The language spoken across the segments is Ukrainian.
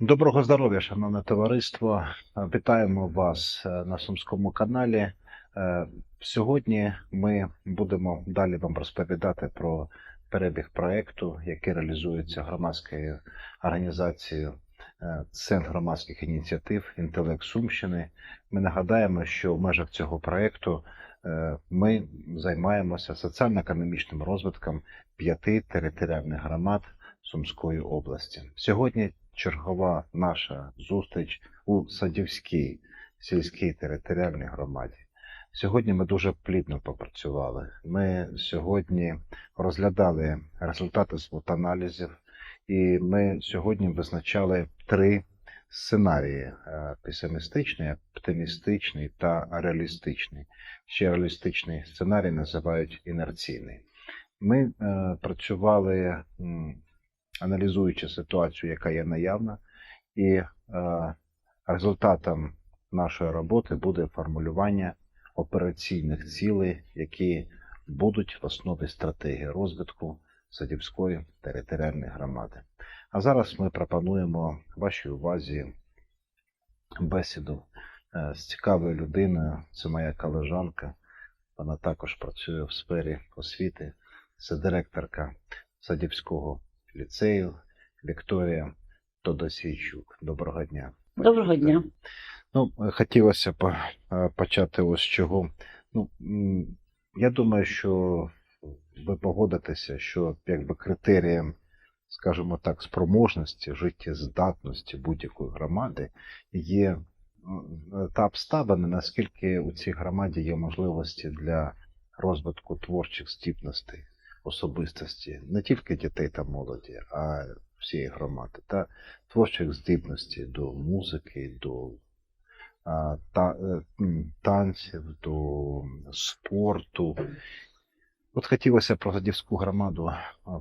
Доброго здоров'я, шановне товариство. Е, Вітаємо вас е, на Сумському каналі. Е, Сьогодні ми будемо далі вам розповідати про перебіг проекту, який реалізується громадською організацією Центр громадських ініціатив Інтелект Сумщини. Ми нагадаємо, що в межах цього проекту е, ми займаємося соціально-економічним розвитком п'яти територіальних громад Сумської області. Сьогодні чергова наша зустріч у Садівській сільській територіальній громаді. Сьогодні ми дуже плідно попрацювали. Ми сьогодні розглядали результати свот-аналізів, і ми сьогодні визначали три сценарії: е, песимістичний, оптимістичний та реалістичний. Ще реалістичний сценарій називають інерційний. Ми е, працювали аналізуючи ситуацію, яка є наявна, і е, результатом нашої роботи буде формулювання операційних цілей, які будуть в основі стратегії розвитку Садівської територіальної громади. А зараз ми пропонуємо вашій увазі бесіду е, з цікавою людиною. Це моя колежанка. Вона також працює в сфері освіти. Це директорка Садівського ліцею Вікторія Тодосійчук. Доброго дня. Доброго дня. Ну, хотілося б е, почати ось з чого. Ну, я думаю, що ви погодитеся, що якби критерієм, скажімо так, спроможності, життєздатності будь-якої громади є та обставина, наскільки у цій громаді є можливості для розвитку творчих здібностей особистості не тільки дітей та молоді, а всієї громади, та творчих здібностей до музики, до та, е, танців, до спорту. От хотілося про Гадівську громаду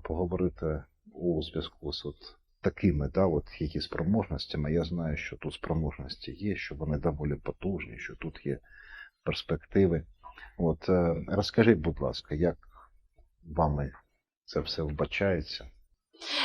поговорити у зв'язку з от такими, да, от її спроможностями. Я знаю, що тут спроможності є, що вони доволі потужні, що тут є перспективи. От е, розкажіть, будь ласка, як вами це все вбачається?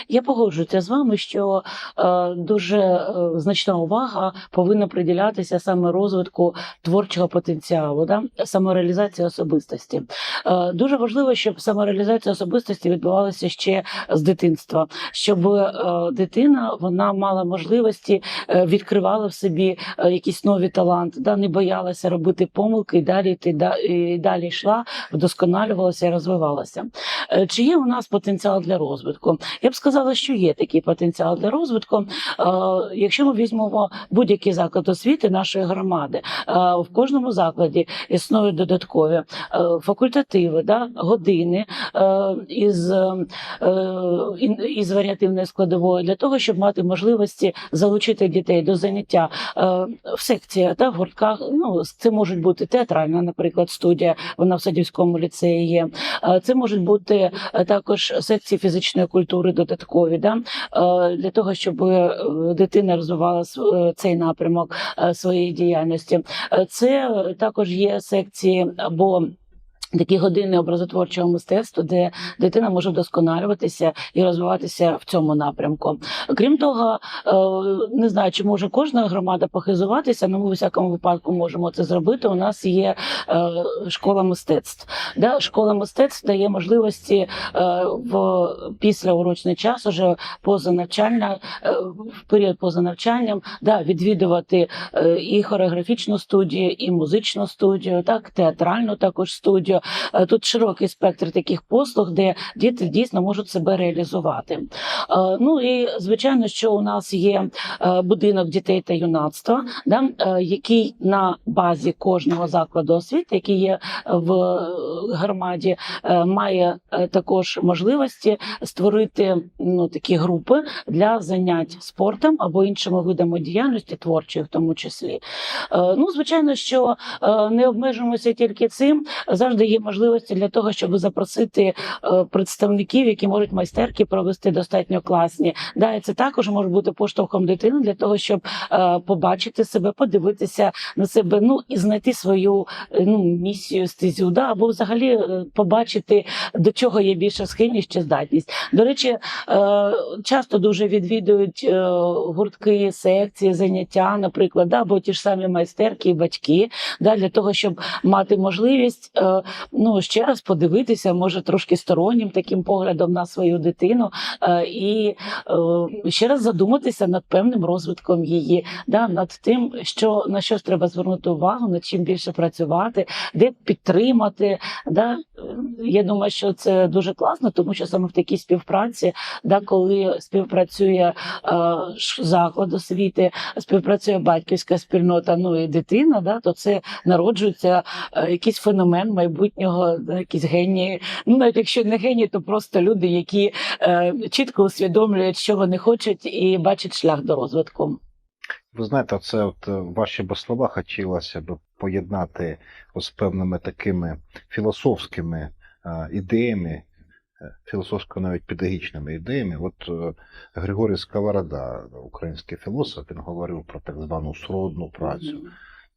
Я погоджуюся з вами, що е, дуже е, значна увага повинна приділятися саме розвитку творчого потенціалу, да? самореалізації особистості. Е, дуже важливо, щоб самореалізація особистості відбувалася ще з дитинства, щоб е, дитина вона мала можливості е, відкривала в собі е, якісь нові таланти, да? не боялася робити помилки і далі йти, да, і далі йшла, вдосконалювалася і розвивалася. Е, Чи є у нас потенціал для розвитку? Я б сказала, що є такий потенціал для розвитку. Е, Якщо ми візьмемо будь-який заклад освіти нашої громади, е, в кожному закладі існують додаткові е, факультативи, години із, із варіативною складовою для того, щоб мати можливості залучити дітей до заняття в секціях та в гуртках. Ну це можуть бути театральна, наприклад, студія. Вона в садівському ліцеї є. Це можуть бути також секції фізичної культури додаткові, да? е, для того, щоб е, дитина розвивала е, цей напрямок своєї діяльності. Це також є секції або Такі години образотворчого мистецтва, де дитина може вдосконалюватися і розвиватися в цьому напрямку. Крім того, е, не знаю, чи може кожна громада похизуватися, але ми у всякому випадку можемо це зробити. У нас є е, школа мистецтв. Школа мистецтв дає можливості е, в післяурочний час, уже поза навчальна, е, в період поза навчанням, да, відвідувати і хореографічну студію, і музичну студію, так, театральну також студію. Е, Тут широкий спектр таких послуг, де діти дійсно можуть себе реалізувати. Е, Ну і звичайно, що у нас є е, будинок дітей та юнацтва, да, який на базі кожного закладу освіти, який є в громаді, має також можливості створити ну, такі групи для занять спортом або іншими видами діяльності, творчої в тому числі. Ну, звичайно, що не обмежуємося тільки цим. Завжди є можливості для того, щоб запросити е, представників, які можуть майстерки провести достатньо класні. Да, і це також може бути поштовхом дитини для того, щоб е, побачити себе, подивитися на себе, ну і знайти свою е, ну місію стезю, да, або взагалі побачити до чого є більша схильність чи здатність. До речі, часто дуже відвідують гуртки, секції, заняття, наприклад, да, або ті ж самі майстерки і батьки, да, для того, щоб мати можливість ну, ще раз подивитися, може трошки стороннім таким поглядом на свою дитину е, і е, ще раз задуматися над певним розвитком її, да, над тим, що на що треба звернути увагу, над чим більше працювати, де підтримати. Да. Я думаю, що це дуже класно, тому що саме в такій співпраці, да, коли співпрацює е, заклад освіти, співпрацює батьківська спільнота, ну і дитина, да, то це народжується якийсь феномен майбутнього, да, якісь генії. Ну, навіть якщо не генії, то просто люди, які е, чітко усвідомлюють, що вони хочуть, і бачать шлях до розвитку. Ви знаєте, це от е, ваші б слова хотілося б поєднати з певними такими філософськими е, ідеями, е, філософсько навіть педагогічними ідеями. От е, Григорій Сковорода, український філософ, він говорив про так звану сродну працю.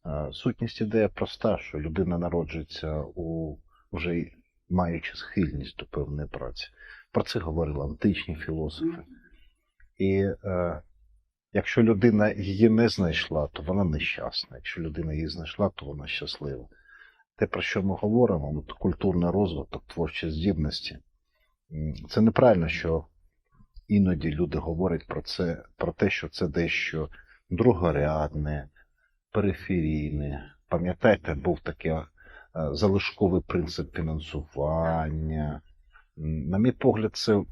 Е, Сутність ідея проста, що людина народжується у вже маючи схильність до певної праці. Про це говорили античні філософи. І е, якщо людина її не знайшла, то вона нещасна. Якщо людина її знайшла, то вона щаслива. Те, про що ми говоримо, от культурний розвиток, творчі здібності, це неправильно, що іноді люди говорять про це, про те, що це дещо другорядне, периферійне. Пам'ятаєте, був такий е, залишковий принцип фінансування. На мій погляд, це е,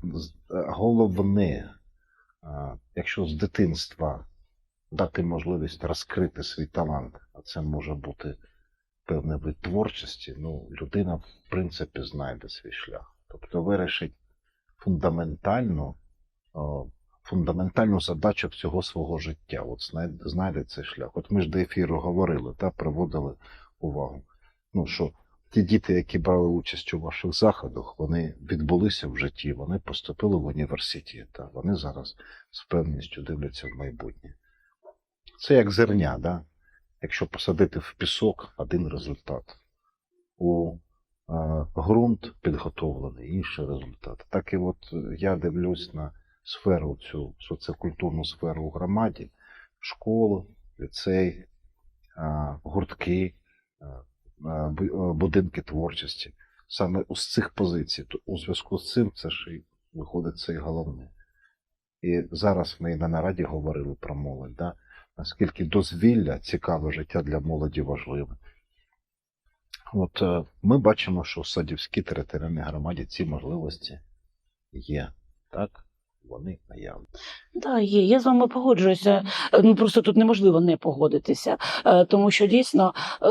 головне, якщо з дитинства дати можливість розкрити свій талант, а це може бути певний вид творчості, ну, людина, в принципі, знайде свій шлях. Тобто вирішить фундаментальну, о, фундаментальну задачу всього свого життя. От знайде, цей шлях. От ми ж до ефіру говорили та приводили увагу. Ну, що ті діти, які брали участь у ваших заходах, вони відбулися в житті, вони поступили в університет, та вони зараз з певністю дивляться в майбутнє. Це як зерня, да? якщо посадити в пісок один результат. У е, ґрунт підготовлений, інший результат. Так і от я дивлюсь на сферу цю соціокультурну сферу у громаді, школи, ліцей, гуртки, бу- будинки творчості. Саме з цих позицій. У зв'язку з цим це ж і виходить це і головне. І зараз ми на нараді говорили про молодь, да? наскільки дозвілля, цікаве життя для молоді важливе. От е, ми бачимо, що в Садівській територіальній громаді ці можливості є. Так, вони наявні. Так, є. Я з вами погоджуюся. Е, Ну просто тут неможливо не погодитися, Е, тому що дійсно е,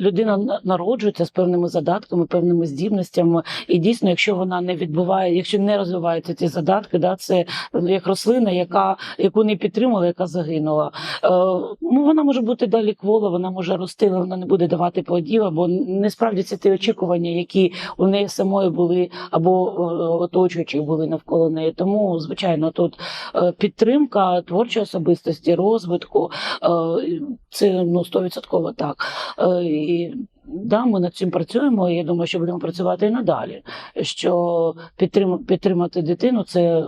людина народжується з певними задатками, певними здібностями, і дійсно, якщо вона не відбуває, якщо не розвиваються ці задатки, да, це як рослина, яка яку не підтримала, яка загинула. Ну вона може бути далі квола, вона може рости, але вона не буде давати плодів, або не справдяться ті очікування, які у неї самої були, або оточуючих були навколо неї. Тому, звичайно, тут е, підтримка творчої особистості, розвитку е, це ну стовідсотково так. Е, І да, ми над цим працюємо. і Я думаю, що будемо працювати і надалі. Що підтрим, підтримати дитину це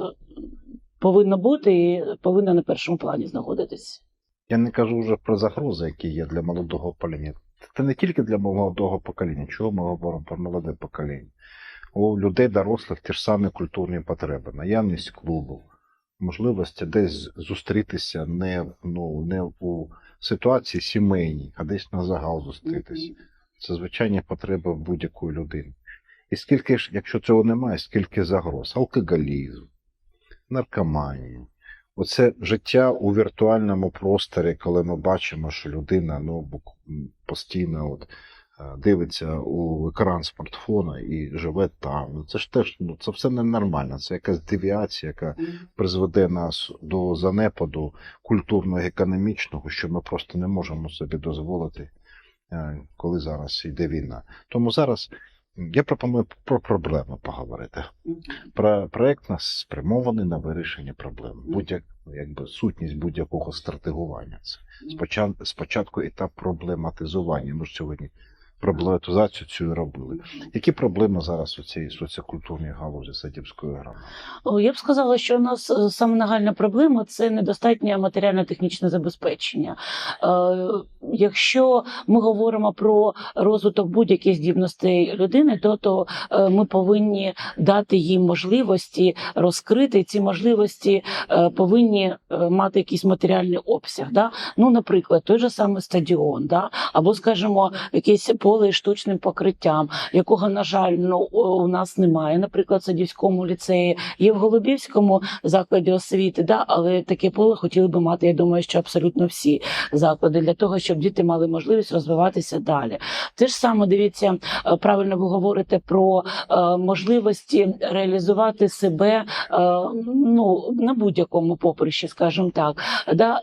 повинно бути і повинно на першому плані знаходитись. Я не кажу вже про загрози, які є для молодого покоління. Це не тільки для молодого покоління, чого ми говоримо про молоде покоління. У людей дорослих ті ж самі культурні потреби, наявність клубу, можливості десь зустрітися не, в- ну, не у ситуації сімейній, а десь на загал зустрітися. Це звичайні потреби будь-якої людини. І скільки ж, якщо цього немає, скільки загроз? Алкоголізм, наркоманія. Оце життя у віртуальному просторі, коли ми бачимо, що людина ну, постійно от, дивиться у екран смартфона і живе там. Ну, Це ж теж ну, це все ненормально. Це якась девіація, яка призведе нас до занепаду культурно-економічного, що ми просто не можемо собі дозволити, е, коли зараз йде війна. Тому зараз Я пропоную про проблеми поговорити. Про проект нас спрямований на вирішення проблем. Будь-як якби сутність будь-якого стратегування. Це спочатку, спочатку етап проблематизування. Ми ж сьогодні проблематизацію цю робили. Які проблеми зараз у цій соціокультурній галузі Садівської громади? Я б сказала, що у нас е, саме нагальна проблема це недостатнє матеріально-технічне забезпечення. Е, Якщо ми говоримо про розвиток будь-яких здібностей людини, то, то е, ми повинні дати їм можливості розкрити ці можливості, повинні мати якийсь матеріальний обсяг. Да? Ну, наприклад, той же самий стадіон, да? або, скажімо, якесь поле із штучним покриттям, якого, на жаль, ну, у нас немає, наприклад, в Садівському ліцеї, є в Голубівському закладі освіти, да, але таке поле хотіли би мати, я думаю, що абсолютно всі заклади для того, щоб діти мали можливість розвиватися далі. Те ж саме дивіться, е, правильно ви говорите про е, можливості реалізувати себе е, ну, на будь-якому поприщі, скажімо так. Да,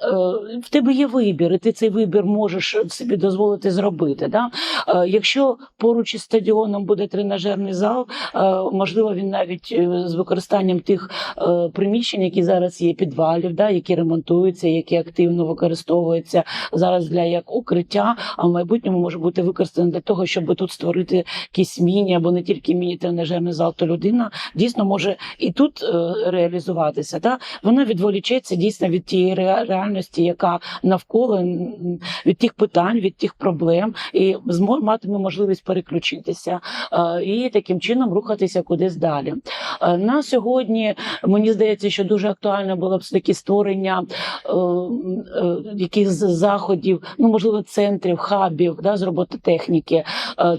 в тебе є вибір, і ти цей вибір можеш собі дозволити зробити. Да? Е, Якщо поруч із стадіоном буде тренажерний зал, е, можливо, він навіть е, з використанням тих приміщень, які зараз є підвалів, да, які ремонтуються, які активно використовуються зараз для як укриття, а в майбутньому може бути використаний для того, щоб тут створити якісь міні або не тільки міні-тренажерний зал, то людина дійсно може і тут реалізуватися. Да? Вона відволічеться дійсно від тієї ре- реальності, яка навколо від тих питань, від тих проблем, і змо- матиме можливість переключитися е, і таким чином рухатися кудись далі. Е, На сьогодні мені здається, що дуже актуально було б такі створення е, якихось заходів, ну можливо, центрів, хабів да, з робототехніки.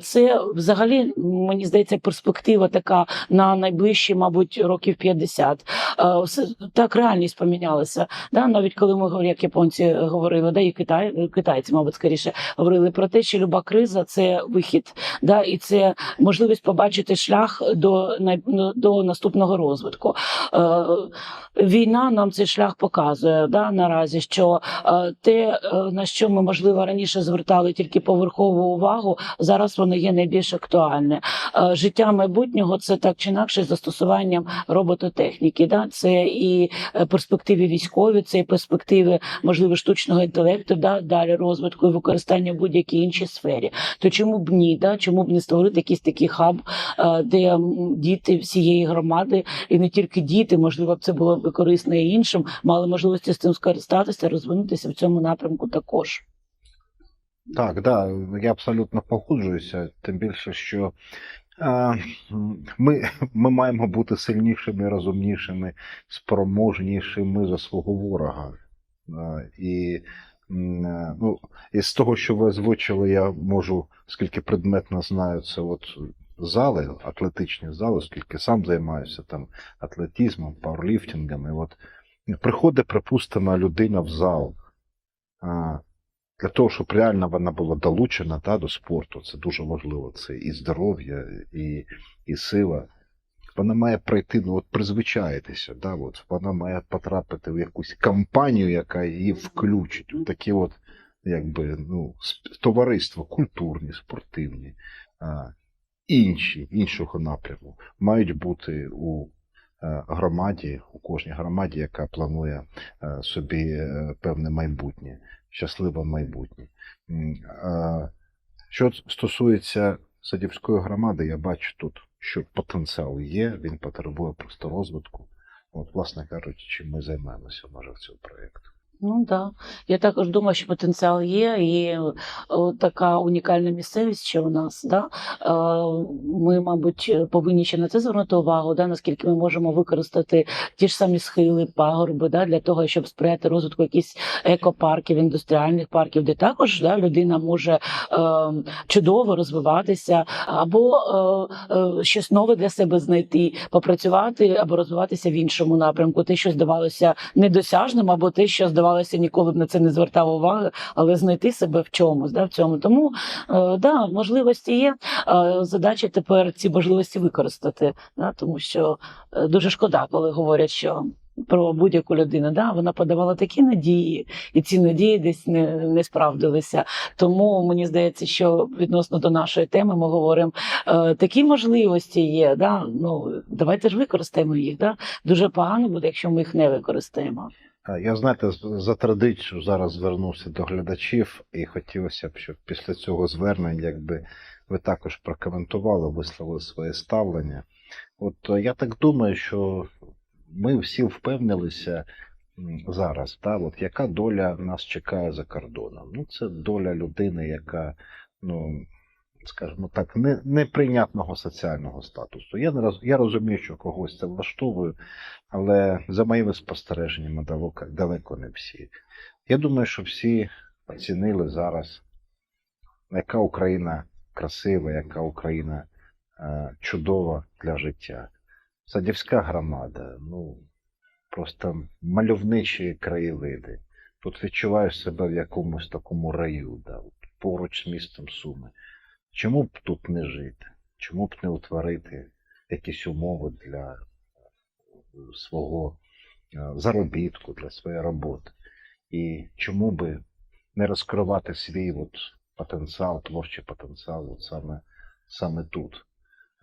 Це взагалі мені здається перспектива така на найближчі, мабуть, років 50. Е, Так реальність помінялася. Да? Навіть коли ми як японці говорили, да, і Китай, китайці, мабуть, скоріше говорили про те, що люба криза це вихід, да, і це можливість побачити шлях до, ну, до наступного розвитку. Е, Війна нам цей шлях показує да, наразі, що е, те, е, на що ми можливо раніше звертали тільки поверхову увагу, зараз воно є найбільш актуальне. Життя майбутнього це так чи інакше застосуванням робототехніки. Да? Це і перспективи військові, це і перспективи можливо штучного інтелекту, да? далі розвитку і використання в будь-якій іншій сфері. То чому б ні? Да? Чому б не створити якийсь такий хаб, е, де діти всієї громади, і не тільки діти, можливо, б це було б корисно і іншим, мали можливості з цим скористатися, розвинутися в цьому напрямку також. Так, да, я абсолютно погоджуюся, тим більше, що е, ми, ми маємо бути сильнішими, розумнішими, спроможнішими за свого ворога. Е, і, ну, і з того, що ви озвучили, я можу, скільки предметно знаю, це от зали, атлетичні зали, оскільки сам займаюся там атлетизмом, пауерліфтингом, і от приходить, припустимо, людина в зал. Для того, щоб реально вона була долучена та, до спорту, це дуже важливо. Це і здоров'я, і, і сила. Вона має пройти, ну от призвичаїтися, да, от, вона має потрапити в якусь кампанію, яка її включить. В такі от, якби, ну, товариства, культурні, спортивні, а, інші, іншого напряму, мають бути у е, громаді, у кожній громаді, яка планує е, собі е, певне майбутнє щасливе майбутнє. Що стосується Садівської громади, я бачу тут, що потенціал є, він потребує просто розвитку. От, власне кажучи, чим ми займаємося може в цьому проєкту. Ну так. Я також думаю, що потенціал є, і така унікальна місцевість, що у нас. Да? Е, Ми, мабуть, повинні ще на це звернути увагу, да? наскільки ми можемо використати ті ж самі схили, пагорби, да? для того, щоб сприяти розвитку якихось екопарків, індустріальних парків, де також да, людина може е, чудово розвиватися, або е, е, щось нове для себе знайти, попрацювати або розвиватися в іншому напрямку. Те, що здавалося недосяжним, або те, що здавалося ніколи б на це не звертав уваги, але знайти себе в чомусь, да, в цьому. Тому е, да, можливості є. Задача тепер ці можливості використати, да, тому що е, дуже шкода, коли говорять, що про будь-яку людину. Да? Вона подавала такі надії, і ці надії десь не, не справдилися. Тому мені здається, що відносно до нашої теми ми говоримо, е, такі можливості є. Да? Ну, давайте ж використаємо їх. Да? Дуже погано буде, якщо ми їх не використаємо. Е, Я знаєте, за традицією зараз звернувся до глядачів, і хотілося б, щоб після цього звернення, якби ви також прокоментували, висловили своє ставлення. От е, я так думаю, що ми всі впевнилися зараз, та, от яка доля нас чекає за кордоном. Ну, це доля людини, яка, ну, скажімо так, не, неприйнятного соціального статусу. Я, не роз, я розумію, що когось це влаштовує, але за моїми спостереженнями далеко, далеко не всі. Я думаю, що всі оцінили зараз, яка Україна красива, яка Україна е, чудова для життя. Садівська громада, ну просто мальовничі краєвиди. Тут відчуваєш себе в якомусь такому раю, да, поруч з містом Суми. Чому б тут не жити? Чому б не утворити якісь умови для е, свого е, заробітку, для своєї роботи? І чому би не розкривати свій от потенціал, творчий потенціал от саме, саме тут?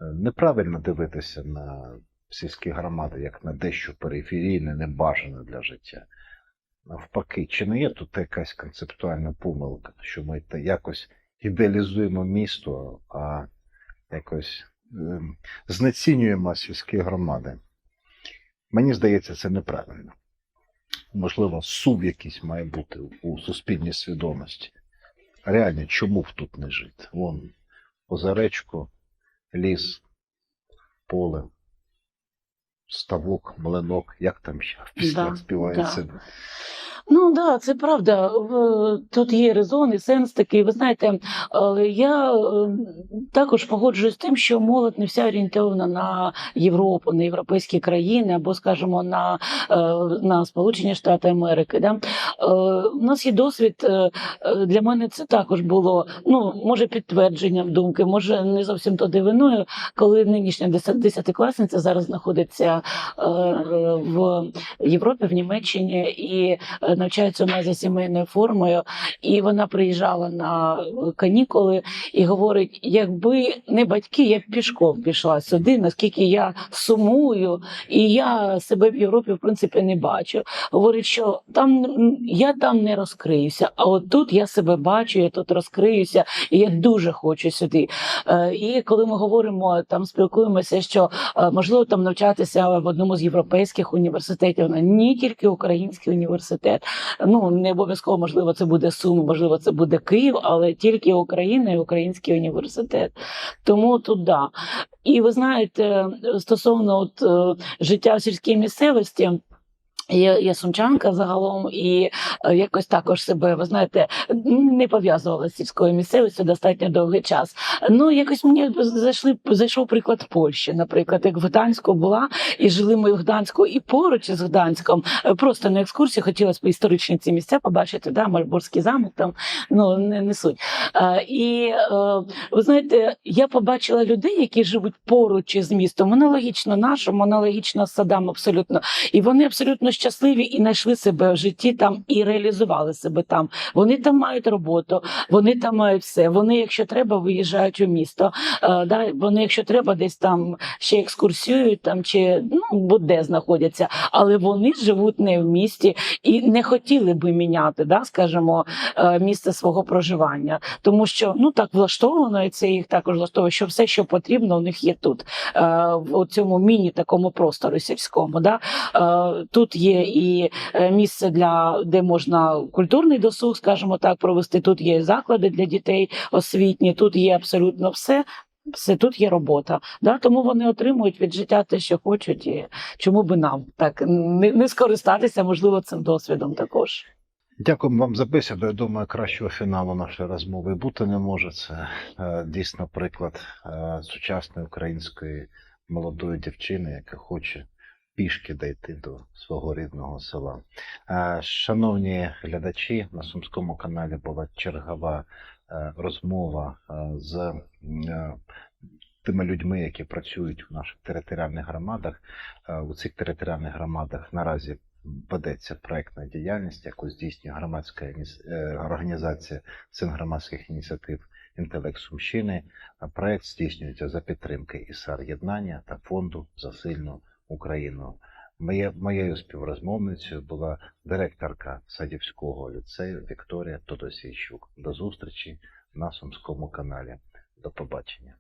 Е, Неправильно дивитися на сільські громади як на дещо периферійне, небажане для життя. Навпаки, чи не є тут якась концептуальна помилка, що ми якось ідеалізуємо місто, а якось ем, знецінюємо сільські громади? Мені здається, це неправильно. Можливо, сув якийсь має бути у суспільній свідомості. Реально, чому б тут не жити? Вон озеречко, ліс, поле, ставок, млинок, як там ще в піснях Да, співається. Ну да, це правда. Тут є резон і сенс такий. Ви знаєте, я е, також погоджуюсь з тим, що молодь не вся орієнтована на Європу, на європейські країни або, скажімо, на, е, на Сполучені Штати Америки. Да? Е, У нас є досвід. е, Для мене це також було ну може підтвердженням думки, може не зовсім то дивиною, коли нинішня десятикласниця зараз знаходиться в Європі, в Німеччині і навчається у нас за сімейною формою. І вона приїжджала на е, канікули і говорить: якби не батьки, я б пішком пішла сюди, наскільки я сумую, і я себе в Європі в принципі не бачу. Говорить, що там я там не розкриюся, а от тут я себе бачу, я тут розкриюся, і я дуже хочу сюди. Е, І коли ми говоримо там, спілкуємося, що е, можливо там навчатися в одному з європейських університетів, не тільки український університет. Ну не обов'язково, можливо, це буде Суми, можливо, це буде Київ, але тільки Україна і Український університет. Тому тут да. І ви знаєте, стосовно от, е, життя в сільській місцевості. Я, сумчанка загалом і е, якось також себе, ви знаєте, не пов'язувала з сільською місцевістю достатньо довгий час. Ну, якось мені зайшли, зайшов приклад Польщі, наприклад, як в Гданську була, і жили ми в Гданську, і поруч із Гданськом, е, просто на екскурсії хотілося б історичні ці місця побачити, да, Мальборський замок там, ну, не, не суть. Е, І ви знаєте, я побачила людей, які живуть поруч із містом, аналогічно нашому, аналогічно садам абсолютно. І вони абсолютно щасливі і знайшли себе в житті там і реалізували себе там. Вони там мають роботу, вони там мають все. Вони, якщо треба, виїжджають у місто. Е, да, вони, якщо треба, десь там ще екскурсіюють там чи ну будь-де знаходяться, але вони живуть не в місті і не хотіли би міняти, да, скажімо, е, місце свого проживання, тому що ну так влаштовано, і це їх також влаштовує, що все, що потрібно, у них є тут, е, в цьому міні такому простору сільському. Да? Тут є і е, місце для де можна культурний досуг, скажімо так, провести. Тут є заклади для дітей освітні, тут є абсолютно все. Все тут є робота, да тому вони отримують від життя те, що хочуть, і чому би нам так не, не скористатися, можливо, цим досвідом також. Дякую вам за бесіду. Я думаю, кращого фіналу нашої розмови бути не може. Це е, дійсно приклад е, сучасної української молодої дівчини, яка хоче пішки дійти до свого рідного села. Е, шановні глядачі, на Сумському каналі була чергова е, розмова е, з тими людьми, які працюють в наших територіальних громадах. У цих територіальних громадах наразі ведеться проектна діяльність, яку здійснює громадська організація Центр громадських ініціатив Інтелект Сумщини. Проект здійснюється за підтримки ІСАР Єднання та фонду за сильну Україну. Моє, моєю співрозмовницею була директорка Садівського ліцею Вікторія Тодосійчук. До зустрічі на Сумському каналі. До побачення.